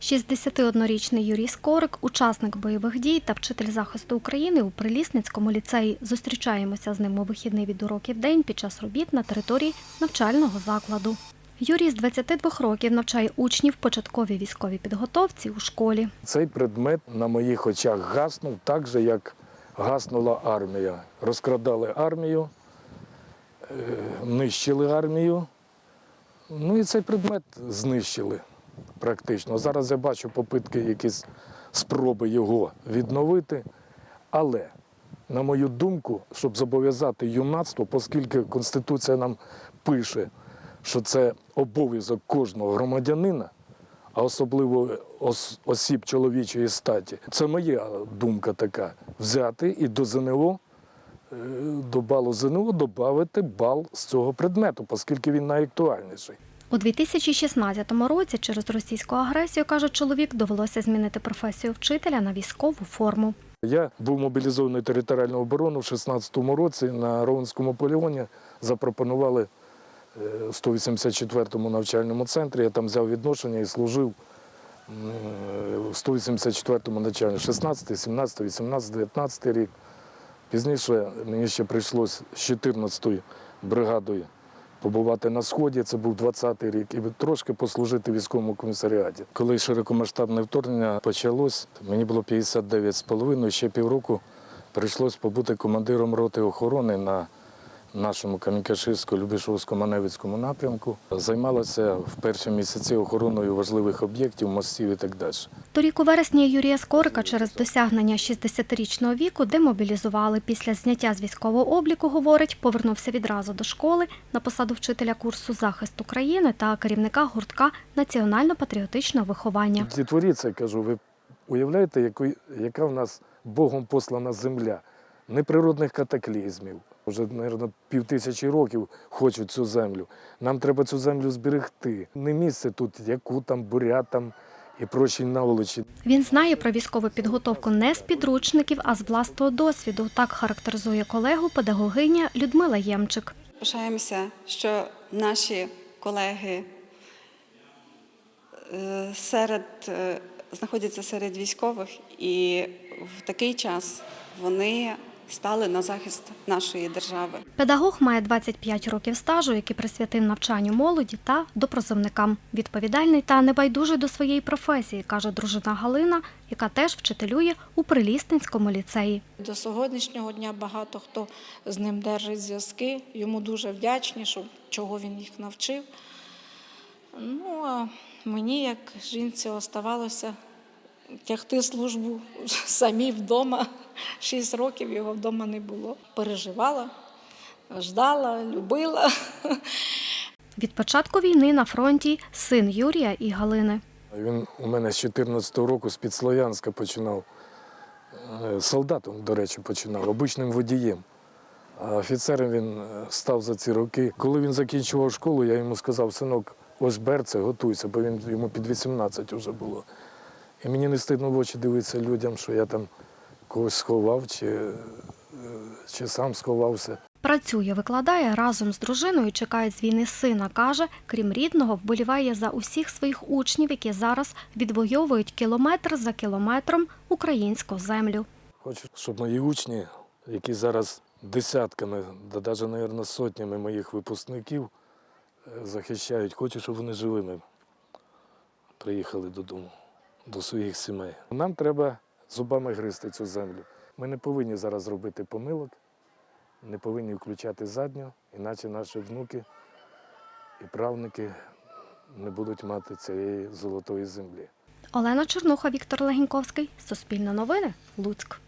61-річний Юрій Скорик, учасник бойових дій та вчитель захисту України у Прилісницькому ліцеї. Зустрічаємося з ним у вихідний від уроків день під час робіт на території навчального закладу. Юрій з 22 років навчає учнів початковій військовій підготовці у школі. Цей предмет на моїх очах гаснув так же, як гаснула армія. Розкрадали армію, е, нищили армію. Ну і цей предмет знищили практично. Зараз я бачу попитки, якісь спроби його відновити. Але, на мою думку, щоб зобов'язати юнацтво, оскільки Конституція нам пише, що це обов'язок кожного громадянина, а особливо ос- осіб чоловічої статі. Це моя думка така: взяти і до ЗНО, е, до балу ЗНО додати бал з цього предмету, оскільки він найактуальніший. У 2016 році через російську агресію, каже чоловік, довелося змінити професію вчителя на військову форму. Я був мобілізований територіальну оборону в 16-му році на Ровенському полігоні. Запропонували е, 184-му навчальному центрі. Я там взяв відношення і служив м, е, 184-му навчальному 16, 17, 18, 19 рік. Пізніше мені ще прийшлося з 14-ю бригадою побувати на сході. Це був 20-й рік, і трошки послужити військовому комісаріаті. Коли широкомасштабне вторгнення почалось, мені було 59 з половиною, ще півроку прийшлось побути командиром роти охорони на нашому Кам'янкаширсько-Любішовсько-Маневицькому напрямку. Займалася в перші місяці охороною важливих об'єктів, мостів і так далі. Торік у вересні Юрія Скорика через досягнення 60-річного віку демобілізували. Після зняття з військового обліку, говорить, повернувся відразу до школи на посаду вчителя курсу захист України та керівника гуртка національно-патріотичного виховання. Дітворіться, кажу, ви уявляєте, яка в нас Богом послана земля? Неприродних катаклізмів. Вже, мабуть, пів тисячі років хочуть цю землю. Нам треба цю землю зберегти. Не місце тут яку якутам, бурятам і прочій наволочі. Він знає про військову підготовку не з підручників, а з власного досвіду. Так характеризує колегу педагогиня Людмила Ємчик. Пишаємося, що наші колеги е, серед, е, знаходяться серед військових, і в такий час вони стали на захист нашої держави. Педагог має 25 років стажу, який присвятив навчанню молоді та допризовникам. Відповідальний та небайдужий до своєї професії, каже дружина Галина, яка теж вчителює у Прилісненському ліцеї. До сьогоднішнього дня багато хто з ним держить зв'язки. Йому дуже вдячні, що чого він їх навчив. Ну а мені, як жінці, оставалося тягти службу самі вдома. Шість років його вдома не було. Переживала, ждала, любила. Від початку війни на фронті син Юрія і Галини. Він у мене з 14-го року з-під Слов'янська починав. Е, Солдатом, до речі, починав, обичним водієм. А офіцером він е, став за ці роки. Коли він закінчував школу, я йому сказав, синок, ось берце, готуйся, бо він йому під 18 вже було. І мені не стидно в очі дивитися людям, що я там когось сховав чи, е, чи сам сховався. Працює, викладає разом з дружиною. Чекає з війни сина. каже, крім рідного, вболіває за усіх своїх учнів, які зараз відвоюють кілометр за кілометром українську землю. Хочу, щоб мої учні, які зараз десятками, да навіть, мабуть, сотнями моїх випускників е, захищають, хочу, щоб вони живими приїхали додому, до своїх сімей. Нам треба зубами гризти цю землю. Ми не повинні зараз робити помилок, не повинні включати задню, іначе наші внуки і правнуки не будуть мати цієї золотої землі. Олена Чернуха, Віктор Легіньковський. Суспільне новини. Луцьк.